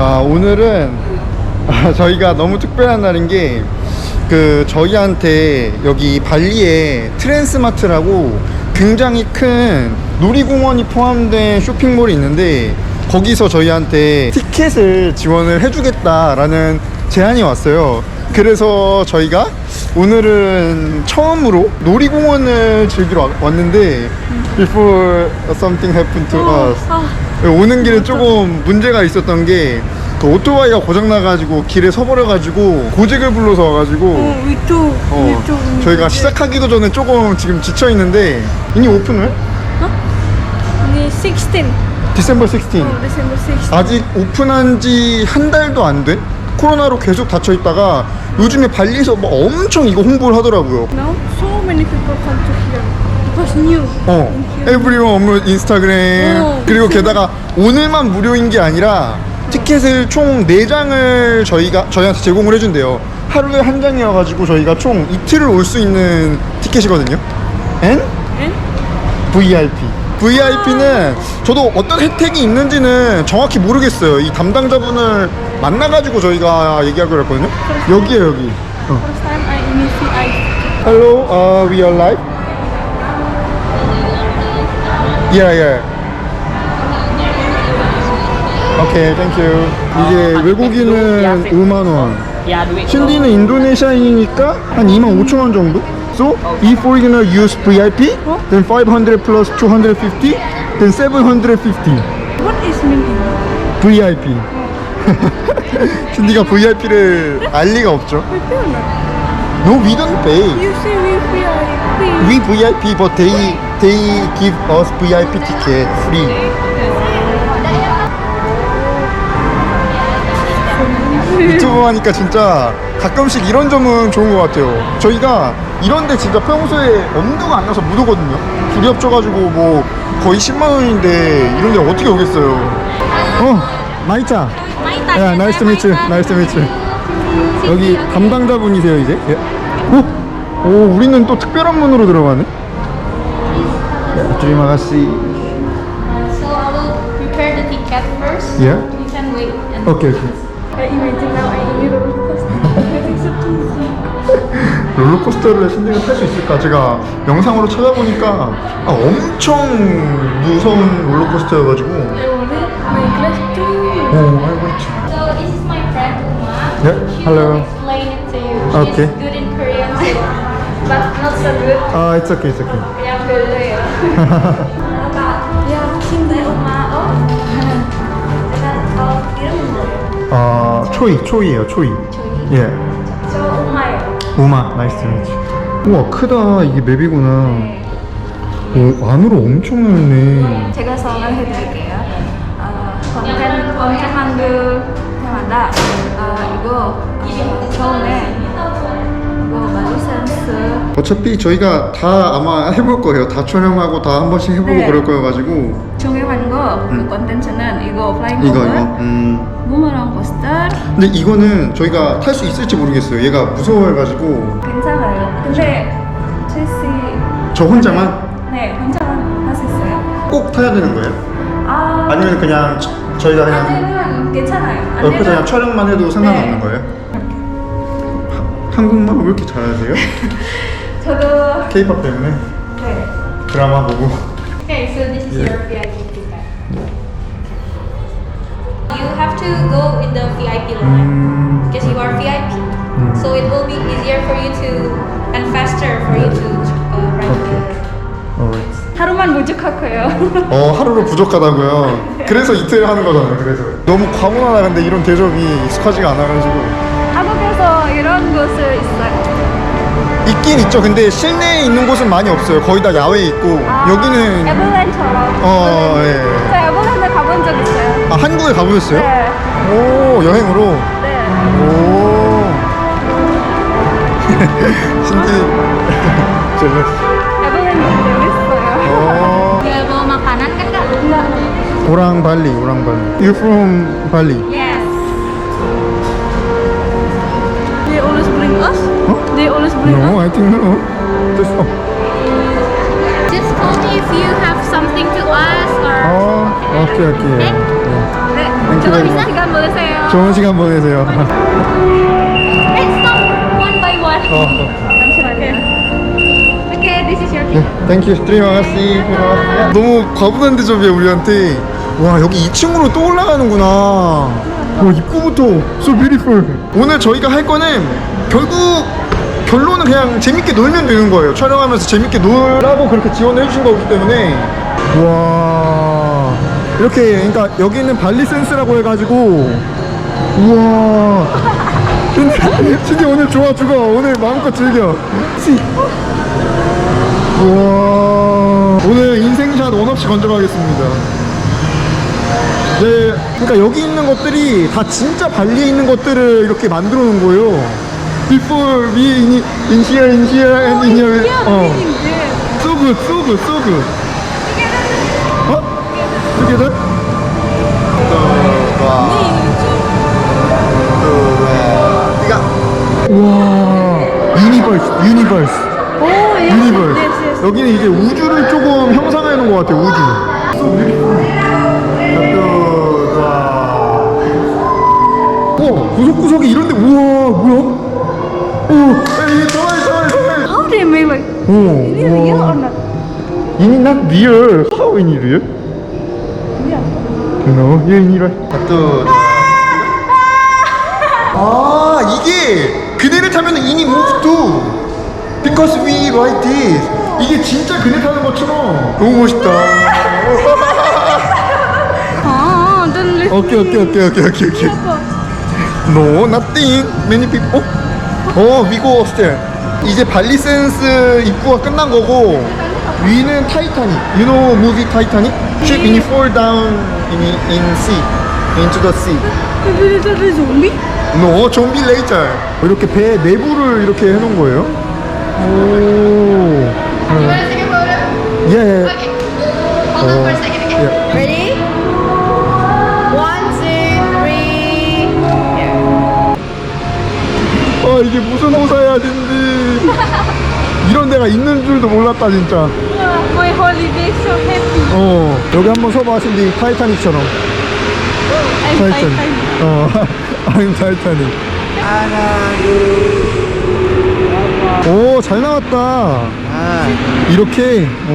자, 오늘은 아, 저희가 너무 특별한 날인 게 그 저희한테 여기 발리에 트랜스마트라고 굉장히 큰 놀이공원이 포함된 쇼핑몰이 있는데 거기서 저희한테 티켓을 지원을 해주겠다라는 제안이 왔어요. 그래서 저희가 오늘은 처음으로 놀이공원을 즐기러 와- 왔는데 before something happened to us 오는 길에 조금 문제가 있었던 게 그 오토바이가 고장나가지고 길에 서버려가지고 고직을 불러서 와가지고 어, 위쪽, 어, 위쪽. 저희가 시작하기도 전에 조금 지금 지쳐있는데 이미 오픈을? 네, 16. 디셈버 16 어, December 16. 아직 오픈한 지 한 달도 안 된? 코로나로 계속 닫혀 있다가 요즘에 발리에서 뭐 엄청 이거 홍보를 하더라고요. Now, so many people come to here. Because new. 어, 에브리원 업로드 인스타그램. 어, 그리고. 게다가 오늘만 무료인 게 아니라 티켓을 총 4장을 저희가 저희한테 제공을 해준대요. 하루에 한 장이어 가지고 저희가 총 이틀을 올 수 있는 티켓이거든요. N And VIP. VIP는 저도 어떤 혜택이 있는지는 정확히 모르겠어요. 이 담당자분을 만나가지고 저희가 얘기하기로 했거든요. 여기에요, 여기. 어. first time I initiate. Hello, uh, we are live. Yeah, yeah. Okay, thank you. 이게 외국인은 5만 원. 신디는 인도네시아인이니까 한 2만 5천 원 정도? So, if foreigner use VIP, then 500 plus 250, then 750. What is meaning? VIP. 신디가 VIP를 알 리가 없죠. No, we don't pay. You say we VIP. We VIP, but they they give us VIP ticket free. 유튜브 하니까 진짜 가끔씩 이런 점은 좋은 것 같아요. 저희가 이런데 진짜 평소에 엄두가 안 나서 못 오거든요. 둘이 합쳐가지고 뭐 거의 10만 원인데 이런데 어떻게 오겠어요? 어, 마이타. 야, 나이스 투 미츠, 나이스 투 미츠. 여기 담당자분이세요 이제? 예. 오, 오, 우리는 또 특별한 문으로 들어가네. 드리마가시. So I will prepare the ticket first. Yeah. You can wait. And 오케이 오케이. I imagine now I in roller coaster. Getting so dizzy. 롤러코스터를 신디가 탈수 있을까? 제가 영상으로 찾아보니까 아, 엄청 무서운 롤러코스터여가지고. 오, 알고 있지. So this is my friend Uma. Yeah, hello. explain it to you. She's Okay. good in Korean, but not so good. 아, it's okay, it's okay. Oh, i름 뭐예요? 아, 초이, 초이예요, 초이. 조이. 예. 저 Uma요. 우마, 나이스 미치. 우와, 크다. 이게 맵이구나. 오, 안으로 엄청 넓네. 제가 설명해드릴게요. 어, konten mandu Yamada. 어, 이거 어, 처음에 이거 마루 센스 어차피 저희가 다 아마 해볼 거예요. 다 촬영하고 다 한 번씩 해보고 네. 그럴 거여가지고. 중요한 거그 콘텐츠는 이거 플라잉 이거, 이거. 음. 무모랑 코스터 근데 이거는 저희가 탈 수 있을지 모르겠어요. 얘가 무서워해가지고. 괜찮아요. 근데 첼시 저 혼자만 네 혼자만 할 수 있어요. 꼭 타야 되는 거예요? 아 아니면 그냥 저- 저희가 그냥 안에는 괜찮아요. 옆에서 그냥 안에는- 촬영만 해도 상관없는 네. 거예요? 한국말 왜 이렇게 잘하세요? 저도 케이팝 때문에 네. 드라마 보고 Okay, so this is Yeah. your VIP ticket. You have to go in the VIP line 음, because you are VIP. So it will be easier for you to and faster for you to uh, ride the. alright. 하루만 거예요. 어 하루로 부족하다고요? 그래서 이틀 하는 거잖아요 그래서 너무 과문하다 근데 이런 대접이 익숙하지가 않아가지고 한국에서 이런 곳을 있어요. 있긴 있죠 근데 실내에 있는 곳은 많이 없어요 거의 다 야외에 있고 여기는 에버랜처럼. 어, 예. 저 에버랜드 가본 적 있어요. 아 한국에 가보셨어요? 네. 오 여행으로 네. 오 신기 젤러스 에버랜드 재밌어요. 오 makanan kan kak? Enggak. 오랑 발리 오랑 발리 You from 발리? Yes. No I think no Just oh. Just call me if you have something to ask or. 어 오케이 오케이 네. 네. Thank you very much. 시간 보내세요. 좋은 시간 보내세요. Let's stop one by one. 어. 잠시만요. Okay, this is your 네, 땡큐 트리마가씨 너무 과분한 대접이야 우리한테 와 여기 2층으로 또 올라가는구나 와 입구부터 so beautiful 오늘 저희가 할 거는 결국 결론은 그냥 재밌게 놀면 되는 거예요. 촬영하면서 재밌게 놀라고 그렇게 지원을 해주신 거기 때문에. 와. 이렇게 그러니까 여기는 발리 센스라고 해가지고. 우와. 신디 오늘 좋아 죽어. 오늘 마음껏 즐겨. 시. 우와. 오늘 인생샷 원 없이 건져가겠습니다. 네. 그러니까 여기 있는 것들이 다 진짜 발리에 있는 것들을 이렇게 만들어 놓은 거예요 Before we in, in here, in here, and in here 어. So good, so good, so good 어? Together? 와 유니버스, 유니버스 Oh, yes, 유니버스. yes, yes. 여기는 이제 우주를 조금 형상해 놓은 것 같아요. 우주. 어, 구석구석에 이런데 우와 뭐야? How they make like 오, this real or not? It not real. How in it real? No, yeah, in it right. 아 이게 그네를 타면 인이 move too. Because we like this. 이게 진짜 그네 타는 것처럼 너무 멋있다. Ah, don't listen. 오케이 오케이 오케이 오케이 오케이 오케이. No, nothing. Many people. 어, 어, we go upstairs. 이제 발리 센스 입구가 끝난 거고 위는 타이타닉. You know movie 타이타닉? Ship in fall down in in sea into the sea. Is that a zombie? No, 좀비 레이저. 이렇게 배 내부를 이렇게 해놓은 거예요. 오. 예. 예. Hold on for a second, okay? 예. Ready? 이게 무슨 호사야 진디. 이런 데가 있는 줄도 몰랐다 진짜. My holiday so happy. 어 여기 한번 서봐 신디 타이타닉처럼. I'm 타이타닉. Titan. 어, I'm 타이타닉. 오, 잘 나왔다. 이렇게. 오.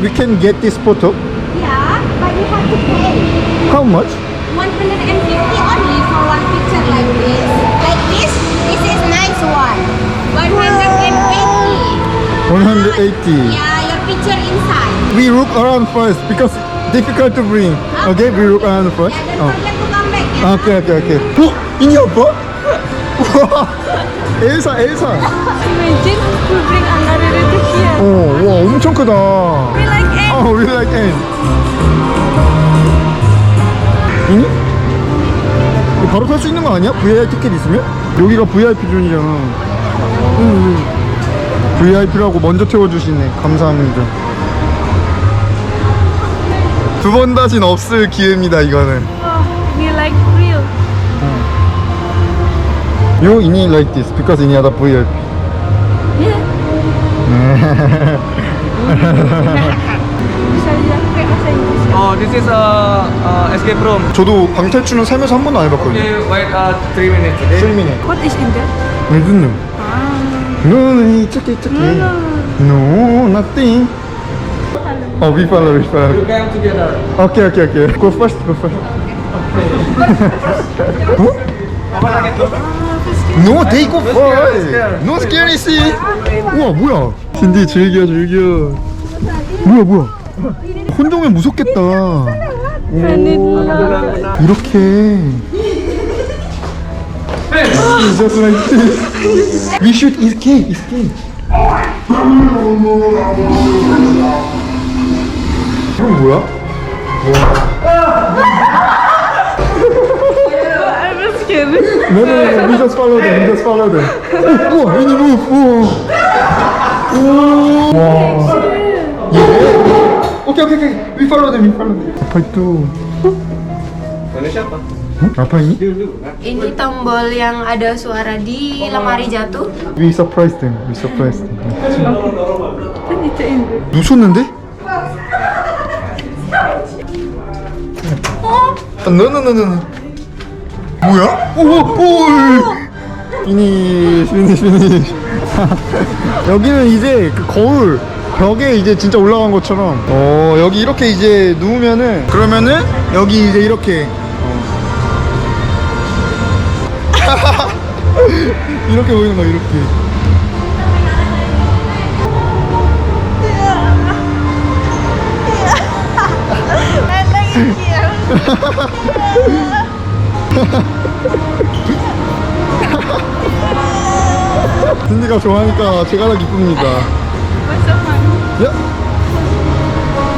We can get this photo. Yeah, but you have to pay. How much? 150 only for one picture like this. 180. 180. Yeah, your picture inside. We look around first because difficult to bring. Okay, we look around first. Yeah, 어. don't forget to come back. Yeah. 오케이, 오케이, 오케이. 어? 이니 오빠? 우와. 엘사, 엘사. Imagine we bring another relative here. 어, 와, 엄청 크다. We like it. 어, we like. 이니? 이거 바로 탈 수 있는 거 아니야? VIP 티켓 있으면? 여기가 VIP 존이잖아. 응, VIP라고 먼저 태워주시네. 감사합니다. 두 번 다신 없을 기회입니다, 이거는. Oh, we like real. You ini like this because VIP. Bisa lihat kayak bahasa Inggris. Oh, this is a uh, escape room. 저도 방탈출은 살면서 한 번도 안 해봤거든요. Okay, wait uh, three minutes. Okay. 실미네. What is in there? 왜 듣는? No, no, it's okay, it's okay. No, nothing. Oh, we follow, we follow. You came together. Okay, okay, okay. Go first, go first. No, they go first. No scary, see. 우와, 뭐야? 신디 즐겨, 즐겨. 뭐야, 뭐야? 혼자 오면 무섭겠다. 이렇게. It's just like this. We should escape, escape. 이건 뭐야? I'm scared. No, no, no, we just follow them, we just follow them. 오, 우와, any move, 우와. 오, 와. 예. 오케이, 오케이, 오케이. We follow them, we follow them. itu. Ini siapa? Apa ini? Ini tombol yang ada suara di lemari jatuh. We surprised them, we surprised there. 놓쳤는데? 너너너너 뭐야? 오오 피니시 피니시 피니시 여기는 이제 그 거울 벽에 이제 진짜 올라간 것처럼 어 여기 이렇게 이제 누우면은 그러면은 여기 이제 이렇게 이렇게 보이는 거 이렇게 딘디가 좋아하니까 제가 더 기쁩니다. 야,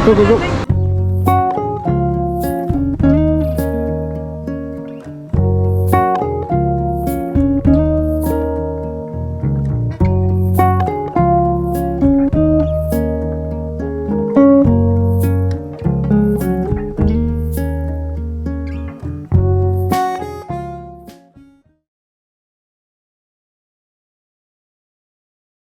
고고고.